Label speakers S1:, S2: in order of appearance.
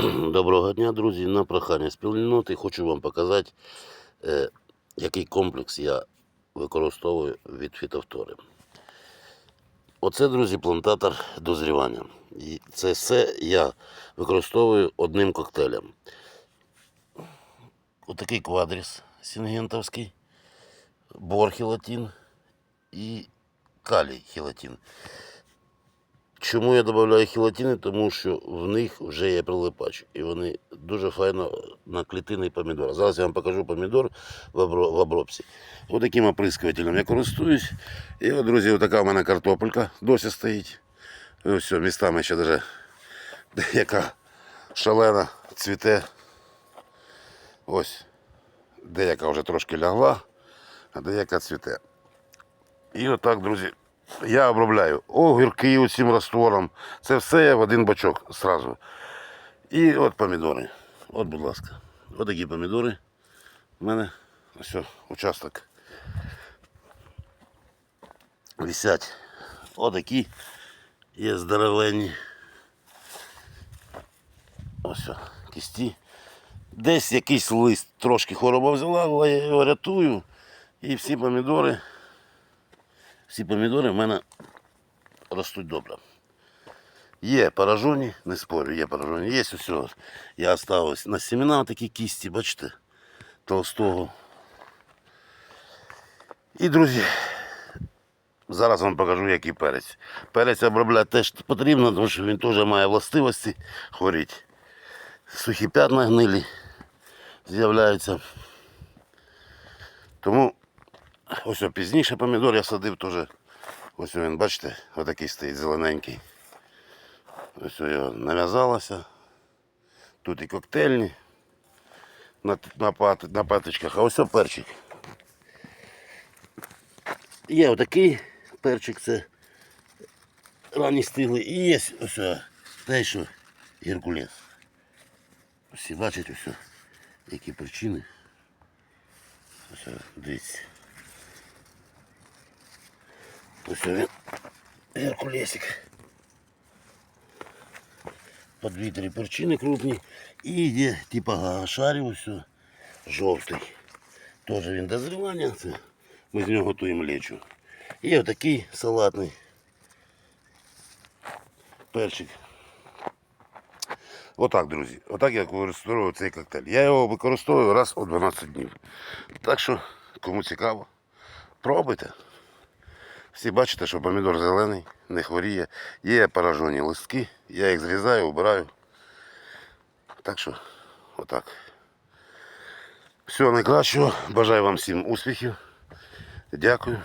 S1: Доброго дня, друзі. На прохання спільноти хочу вам показати, е, який комплекс я використовую від фітофтори. Оце, друзі, плантатор дозрівання. І це все я використовую одним коктейлем. Отакий квадріс сінгентовський, бор хілатин і калій хілатин. Чому я додаю хілатини? Тому що в них вже є прилипач. І вони дуже файно на клітинний помідор. Зараз я вам покажу помідор в, обробці. Ось таким оприскувателем я користуюсь. І от, друзі, така в мене картопелька досі стоїть. І ось все, містами ще даже деяка шалена цвіте. Ось. Деяка вже трошки лягла, а деяка цвіте. І отак, друзі, я обробляю огірки цим раствором. Це все я в один бачок сразу. І от помідори. От, будь ласка. От такі помідори. У мене ось участок. Висять. Отакі є здоровенні. Ось кісті. Десь якийсь лист трошки хвороба взяла, але я його рятую. І всі помідори всі помідори в мене ростуть добре. Є поражені, не спорю, є поражені. Є усе. Я оставив на семена такі кісті, бачите, толстого. І, друзі, зараз вам покажу, який перець. Перець обробляти теж потрібно, тому що він теж має властивості хворіти. Сухі п'ятна гнилі з'являються. Тому Ось пізніше помідор я садив теж. Ось він, бачите, отакий стоїть зелененький. Ось його нав'язалося. Тут і коктейльні на, на, пат, на паточках, а ось перчик. Є отакий перчик, це ранні стигли. І є ось те, що Геркулес. Всі бачать ось, які причини. Ось дивіться. Ось він Геркулесик. По дві-три перчини крупні. І є типа шарів все жовтий. Теж він дозрівання. Це ми з нього готуємо лечу. І отакий салатний перчик. Отак, друзі. Отак я використовую цей коктейль. Я його використовую раз у 12 днів. Так що, кому цікаво, пробуйте. Всі бачите, що помідор зелений, не хворіє. Є поражені листки, я їх зрізаю, убираю. Так що, отак. Всього найкращого. Бажаю вам всім успіхів. Дякую.